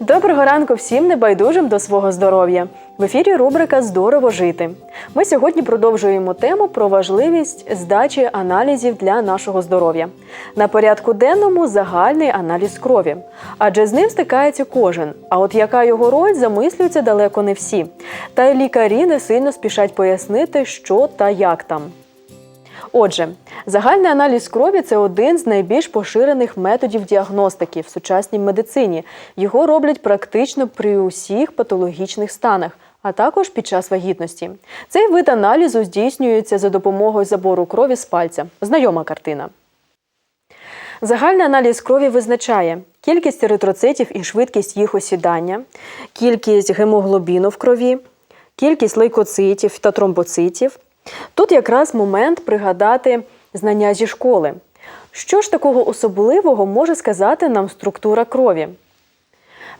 Доброго ранку всім небайдужим до свого здоров'я. В ефірі рубрика Здорово жити. Ми сьогодні продовжуємо тему про важливість здачі аналізів для нашого здоров'я. На порядку денному загальний аналіз крові, адже з ним стикається кожен. А от яка його роль замислюються далеко не всі. Та й лікарі не сильно спішать пояснити, що та як там. Отже, загальний аналіз крові це один з найбільш поширених методів діагностики в сучасній медицині. Його роблять практично при усіх патологічних станах, а також під час вагітності. Цей вид аналізу здійснюється за допомогою забору крові з пальця. Знайома картина. Загальний аналіз крові визначає кількість еритроцитів і швидкість їх осідання, кількість гемоглобіну в крові, кількість лейкоцитів та тромбоцитів. Тут якраз момент пригадати знання зі школи. Що ж такого особливого може сказати нам структура крові?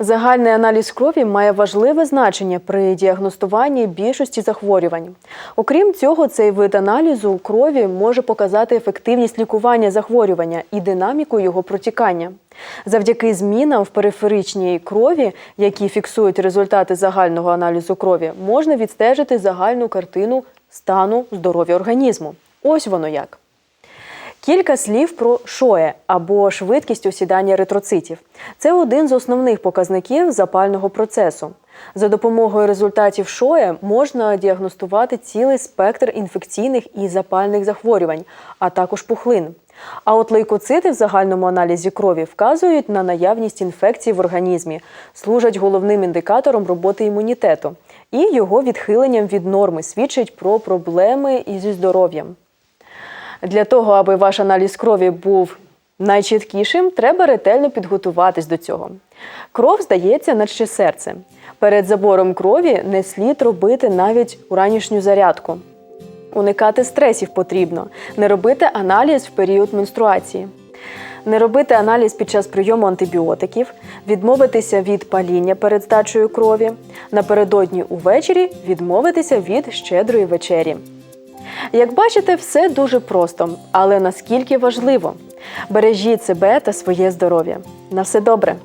Загальний аналіз крові має важливе значення при діагностуванні більшості захворювань. Окрім цього, цей вид аналізу крові може показати ефективність лікування захворювання і динаміку його протікання. Завдяки змінам в периферичній крові, які фіксують результати загального аналізу крові, можна відстежити загальну картину стану здоров'я організму. Ось воно як. Кілька слів про шоє або швидкість осідання еритроцитів. Це один з основних показників запального процесу. За допомогою результатів шоє можна діагностувати цілий спектр інфекційних і запальних захворювань, а також пухлин. А от лейкоцити в загальному аналізі крові вказують на наявність інфекцій в організмі, служать головним індикатором роботи імунітету і його відхиленням від норми свідчить про проблеми із здоров'ям. Для того, аби ваш аналіз крові був найчіткішим, треба ретельно підготуватись до цього. Кров здається, наче серце. Перед забором крові не слід робити навіть уранішню зарядку. Уникати стресів потрібно, не робити аналіз в період менструації. Не робити аналіз під час прийому антибіотиків, відмовитися від паління перед здачею крові, напередодні увечері відмовитися від щедрої вечері. Як бачите, все дуже просто, але наскільки важливо. Бережіть себе та своє здоров'я. На все добре!